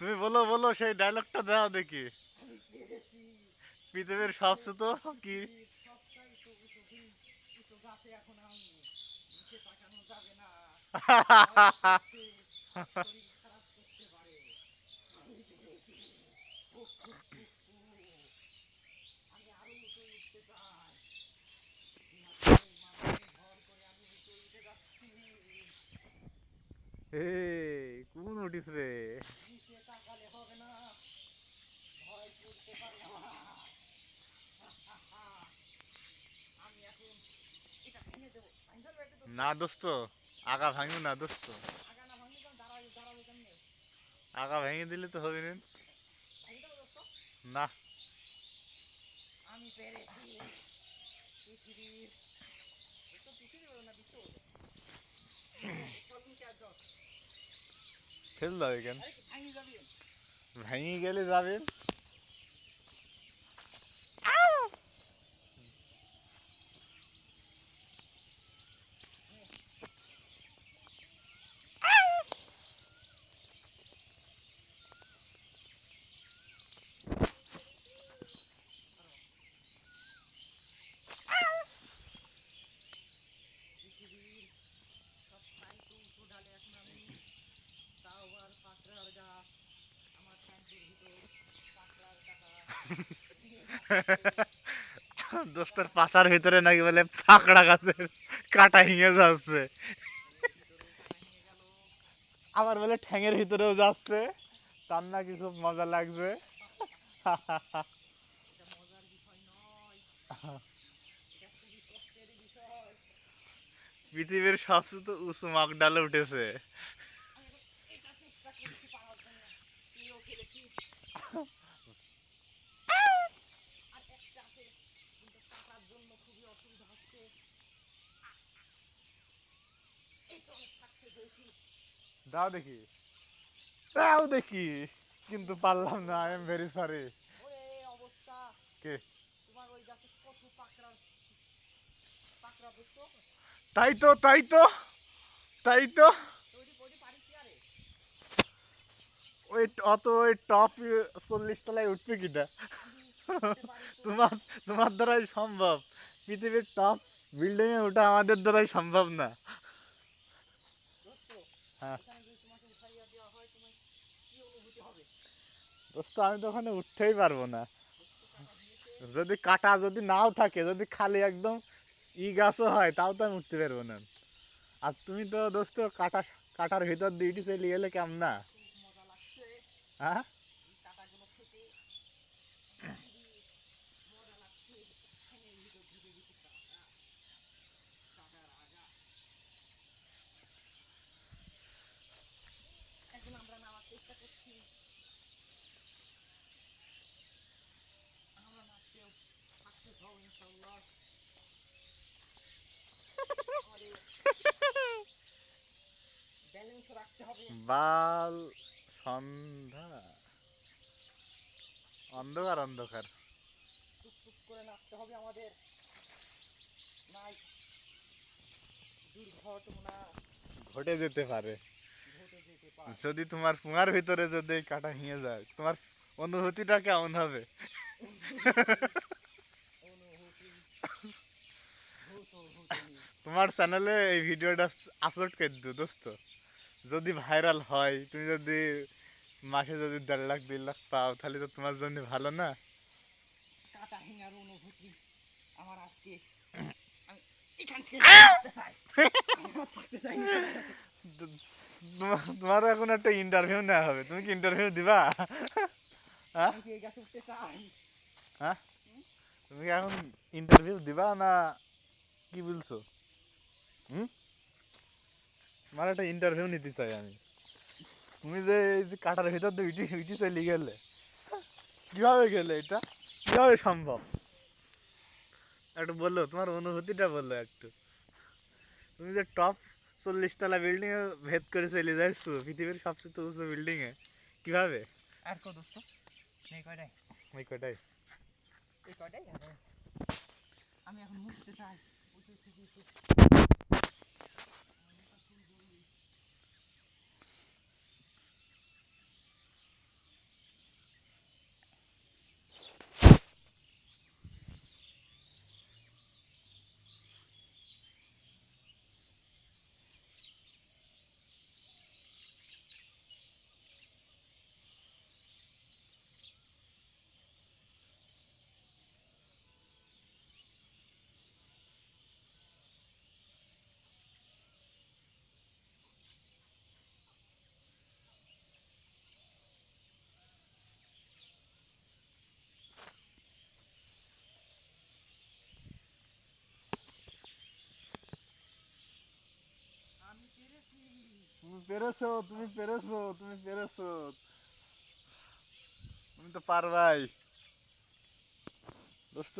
তুমি বলো বলো সেই ডায়লগটা দাও দেখি। পৃথিবীর সবচেয়ে তো কি? সবটাই উঠিস রে না ভেঙে দোস্ত আগা ভাঙিও না দোস্ত। আগা ভেঙে দিলে তো হবে না। ভাঙে আমি পেরেছি পৃথিবীর তো পৃথিবী না বিশ্ব নিচে আর ফেল দাও এখান ভেঙে গেলে যাবেন পৃথিবীর সবটাই তো উঁচু ডালে এখন আমি তাও আর পাকড়ার গাছ আমার ট্যাঙ্কের ভিতর পাকড়ার কাটা দোস্তের পাশার ভিতরে নাকি বলে ফাঁকড়া গাছের কাটা হিঙে যাচ্ছে। আবার বলে ঠ্যাঙের ভিতরেও যাচ্ছে। তার নাকি খুব মজা লাগছে। পৃথিবীর সবচেয়ে তো উঁচু মাক ডালে উঠেছে আমি এখন এটা চেষ্টা করছি পাওয়ার জন্য তুইও খেলেছিস আর একটা আছে কিন্তু কাটার জন্য খুবই অসুবিধা হচ্ছে। দাও দেখি। দাও দেখি। কিন্তু পারলাম না আই এম ভেরি সরি অবস্থা। কে? তোমার ওই গাছে কত পাকড়া পাকড়া দেখছ তাই তো তাই তো তাই তো। ওই অত ওই টপ চল্লিশ তলায় উঠবে কিটা? তোমার তোমার দ্বারাই সম্ভব। পৃথিবীর টপ বিল্ডিং এ ওঠা আমাদের দ্বারাই সম্ভব না। হ্যাঁ। দোস্ত, আমি তো ওখানে উঠতেই পারব না। যদি কাটা যদি নাও থাকে, যদি খালি একদম ই গাছও হয়, তাও তো আমি উঠতে পারব না। আর তুমি তো দোস্ত, কাটা, কাটার ভিতর দিয়ে চলে গেলে কেমন না? হ্যাঁ এই কাঁটাগুলো খেতে খুবই মজা লাগছে ঠ্যাঙের ভিতর ঢুকে গেছে কাঁটা কাঁটার আগা এখন আমরা নামার চেষ্টা করছি। আমরা নাচতেও সাকসেস হব ইনশাল্লাহ ব্যালেন্স রাখতে হবে। বাল সন্ধ্যা। অন্ধকার অন্ধকার। টুকটুক করে নাচতে হবে আমাদের। নাই। দুর্ঘটনা। ঘটে যেতে পারে। যদি তোমার পুঙার ভিতরে যদি কাটা হিঙে যায়, তোমার অনুভূতিটা কেমন হবে? তোমার চ্যানেলে এই ভিডিওটা আপলোড করে দিও দোস্ত। যদি ভাইরাল হয়, তুমি যদি মাসে যদি দেড় লাখ, দুই লাখ পাও, তাহলে তো তোমার জন্য ভালো না। কাটা হিঙার অনুভূতি আমার আজকে। এখান থেকে থাকতে চাই তোমার এখন একটা ইন্টারভিউ নেওয়া হবে। তুমি কি ইন্টারভিউ দিবা? হ্যাঁ? চাই? তুমি কি এখন ইন্টারভিউ দিবা না কি বলছো? হুম? তোমার একটা ইন্টারভিউ নিতে চাই আমি। তুমি যে এই যে কাটার ভিতর দিয়ে ইটি ইটি চলে গেলে কীভাবে গেলে এটা? কীভাবে সম্ভব? একটু বলল তোমার অনুভূতিটা বলল একটু। তুমি যে টপ চল্লিশ তলা বিল্ডিং এ ভেদ করে চলে যাচ্ছো পৃথিবীর সবচেয়ে উঁচু বিল্ডিং এ। কীভাবে? আর কত দোস্ত? এই কয়টাই ওই কটাই এই কয়টাই আমি এখন চাই। তুমি পেরেছ তুমি পেরেছ তুমি পেরেছ। তুমি তো পারবাই। দোস্ত